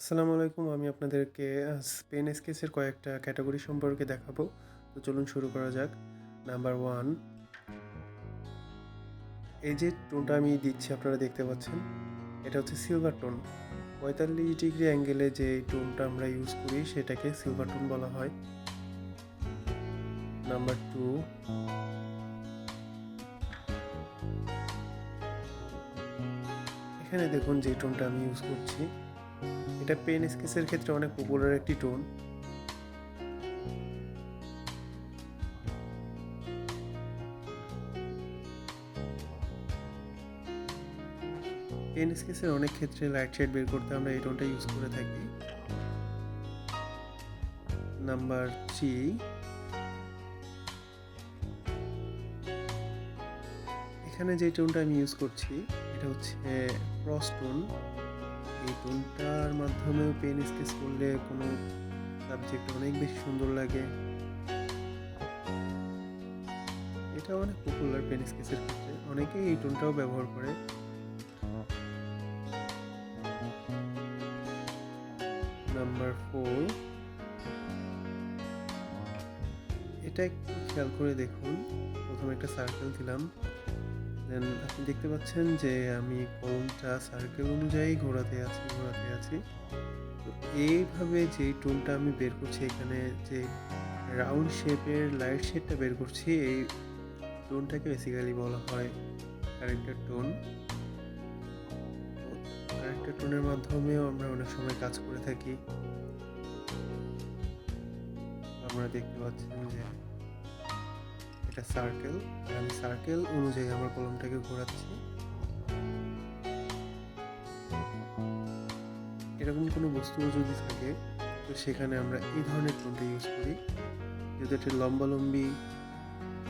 আসসালামু আলাইকুম, আমি আপনাদেরকে স্পেন স্কেচের কয়েকটা ক্যাটাগরি সম্পর্কে দেখাবো। তো চলুন শুরু করা যাক। নাম্বার ওয়ান এই যে টোনটা আমি দিচ্ছি, আপনারা দেখতে পাচ্ছেন, এটা হচ্ছে সিলভার টোন পঁয়তাল্লিশ ডিগ্রি অ্যাঙ্গেলে যে টোনটা আমরা ইউজ করি, সেটাকে সিলভার টোন বলা হয়। নাম্বার টু এখানে দেখুন যে টোনটা আমি ইউজ করছি। এটা পেন স্কেচের ক্ষেত্রে অনেক পপুলার একটি টোন পেন স্কেচের অনেক ক্ষেত্রে লাইট শেড বের করতে আমরা এই টোনটা ইউজ করে থাকি। নাম্বার থ্রি এখানে যে টোনটা আমি ইউজ করছি, এটা হচ্ছে ক্রস টোন এই টোনটার মাধ্যমেও পেন স্কেচ করলে কোনো সাবজেক্ট অনেক বেশি সুন্দর লাগে। এটা অনেক পপুলার পেন স্কেচের ক্ষেত্রে অনেকেই এই টোনটাও ব্যবহার করে। নাম্বার ফোর এটা একটু খেয়াল করে দেখুন। প্রথমে একটা সার্কেল দিলাম। দেন আপনি দেখতে পাচ্ছেন যে আমি কলমটা সার্কেল অনুযায়ী ঘোরাতে আছি ঘোরাতে আছি। তো এইভাবে যে টোনটা আমি বের করছি এখানে, যে রাউন্ড শেপের লাইট শেডটা বের করছি, এই টোনটাকে বেসিক্যালি বলা হয় ক্যারেক্টার টোন ক্যারেক্টার টোনের মাধ্যমেও আমরা অনেক সময় কাজ করে থাকি। আমরা দেখতে পাচ্ছি যে এটা সার্কেল আমি সার্কেল অনুযায়ী আমার কলমটাকে ঘোরাচ্ছি। এরকম কোনো বস্তু যদি থাকে, তো সেখানে আমরা এই ধরনের টোনটা ইউজ করি। যদি এটা লম্বালম্বি,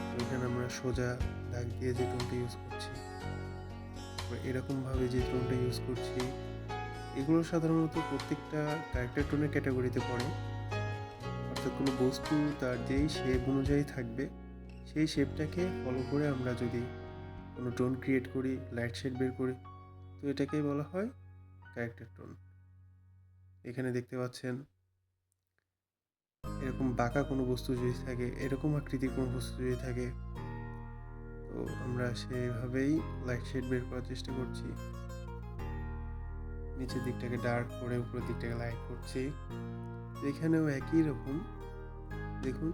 তো এখানে আমরা সোজা দাগ দিয়ে যে টোনটা ইউজ করছি এরকমভাবে যে টোনটা ইউজ করছি, এগুলো সাধারণত প্রত্যেকটা ক্যারেক্টার টোনের ক্যাটাগরিতে পড়ে। অর্থাৎ কোনো বস্তু তার যেই শেপ অনুযায়ী থাকবে সেই শেপটাকে ফলো করে আমরা যদি কোনো টোন ক্রিয়েট করি লাইট শেড বের করি, তো এটাকেই বলা হয় ক্যারেক্টার টোন এখানে দেখতে পাচ্ছেন এরকম বাঁকা কোনো বস্তু যদি থাকে, এরকম আকৃতির কোনো বস্তু যদি থাকে, তো আমরা সেভাবেই লাইট শেড বের করার চেষ্টা করছি। নিচের দিকটাকে ডার্ক করে উপরের দিকটাকে লাইট করছি। এখানেও একই রকম, দেখুন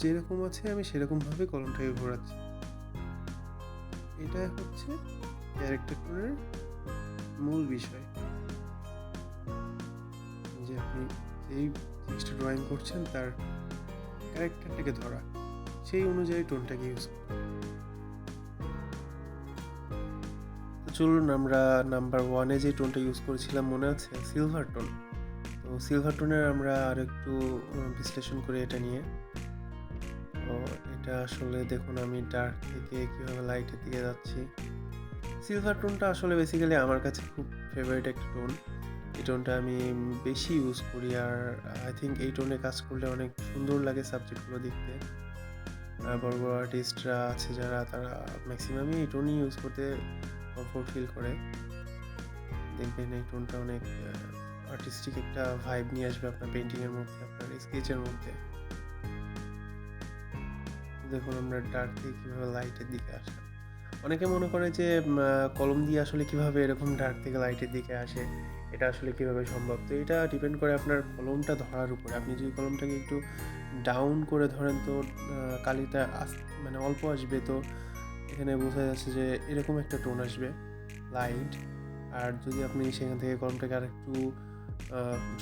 যেরকম আছে, আমি সেরকমভাবে কলমটাকে ঘোরাচ্ছি। এটা হচ্ছে ক্যারেক্টার টোনের মূল বিষয়। যে আপনি যেই জিনিসটা ড্রয়িং করছেন, তার ক্যারেক্টারটাকে ধরা, সেই অনুযায়ী টোনটাকে ইউজ চলুন আমরা নাম্বার ওয়ানে যে টোনটা ইউজ করেছিলাম, মনে আছে? সিলভার টোন তো সিলভার টোনের আমরা আর একটু বিশ্লেষণ করি এটা নিয়ে। তো এটা আসলে দেখুন আমি ডার্ক থেকে কীভাবে লাইটের দিকে যাচ্ছি। সিলভার টোনটা আসলে বেসিক্যালি আমার কাছে খুব ফেভারিট একটা টোন এই টোনটা আমি বেশি ইউজ করি আর আই থিঙ্ক এই টোনে কাজ করলে অনেক সুন্দর লাগে সাবজেক্টগুলো দেখতে। বড় বড় আর্টিস্টরা আছে যারা, তারা ম্যাক্সিমামই এই টোনই ইউজ করতে কমফোর্ট ফিল করে। দেখবেন এই টোনটা অনেক আর্টিস্টিক একটা ভাইব নিয়ে আসবে আপনার পেন্টিংয়ের মধ্যে, আপনার স্কেচের মধ্যে। দেখুন আমরা ডার্ক দিয়ে কীভাবে লাইটের দিকে আসলাম। অনেকে মনে করে যে কলম দিয়ে আসলে কীভাবে এরকম ডার্ক থেকে লাইটের দিকে আসে, এটা আসলে কীভাবে সম্ভব? তো এটা ডিপেন্ড করে আপনার কলমটা ধরার উপরে। আপনি যদি কলমটাকে একটু ডাউন করে ধরেন, তো কালিটা আস মানে অল্প আসবে, তো এখানে বোঝা যাচ্ছে যে এরকম একটা টোন আসবে লাইট আর যদি আপনি সেখান থেকে কলমটাকে আর একটু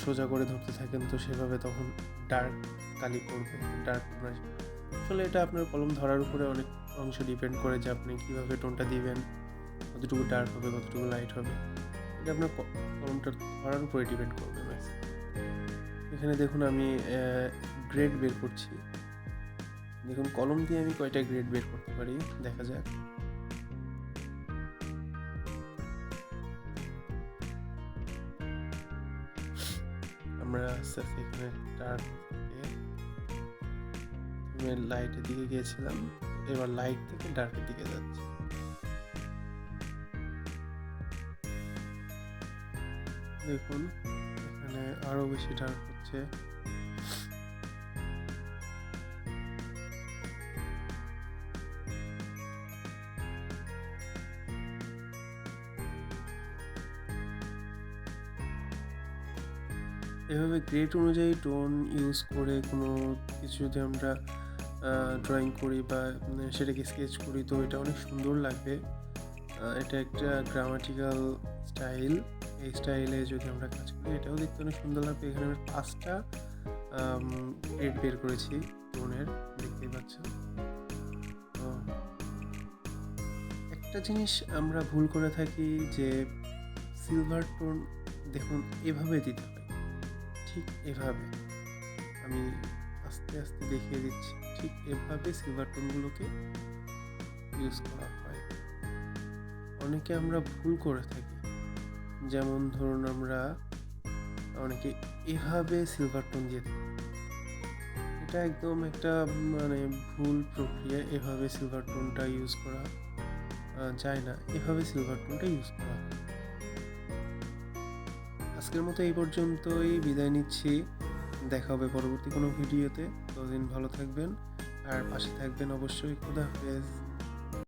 সোজা করে ধরতে থাকেন, তো সেভাবে তখন ডার্ক কালি পড়বে ডার্ক টোন আসবে। আসলে এটা আপনার কলম ধরার উপরে অনেক অংশ ডিপেন্ড করে যে আপনি কীভাবে টোনটা দিবেন, কতটুকু ডার্ক হবে, কতটুকু লাইট হবে। এটা আপনার কলমটা ধরার উপরে ডিপেন্ড করবে এখানে দেখুন আমি গ্রেড বের করছি। দেখুন কলম দিয়ে আমি কয়টা গ্রেড বের করতে পারি? দেখা যাক। আমরা আস্তে আস্তে এখানে ডার্ক লাইটের দিকে গিয়েছিলাম, এবার লাইট থেকে ডার্কের দিকে যাচ্ছি। দেখুন, এখানে আরও বেশি ডার্ক হচ্ছে। এভাবে গ্রেড অনুযায়ী টোন ইউজ করে কোনো কিছু যদি আমরা ড্রয়িং করি বা সেটাকে স্কেচ করি, তো এটা অনেক সুন্দর লাগবে। এটা একটা গ্রামাটিক্যাল স্টাইল এই স্টাইলে যদি আমরা কাজ করি, এটাও দেখতে অনেক সুন্দর লাগবে। এখানে আমি পাঁচটা গ্রেড বের করেছি টোনের দেখতেই পাচ্ছেন। তো একটা জিনিস আমরা ভুল করে থাকি যে সিলভার টোন দেখুন, এভাবে দিতে হয় ঠিক এভাবে। আমি আস্তে আস্তে দেখিয়ে দিচ্ছি। ঠিক এভাবে সিলভার টোনগুলোকে ইউজ করা হয়। অনেকে আমরা ভুল করে থাকি। যেমন ধরুন আমরা অনেকে এভাবে সিলভার টোন দিয়ে থাকি। এটা একদম একটা মানে ভুল প্রক্রিয়া, এভাবে সিলভার টোনটা ইউজ করা যায় না। এভাবে সিলভার টোনটা ইউজ করা আজকের মতো এই পর্যন্তই। বিদায় নিচ্ছি। দেখা হবে পরবর্তী কোনো ভিডিওতে। ততদিন ভালো থাকবেন। আর পাশে থাকবেন অবশ্যই। খুদা হাফেজ।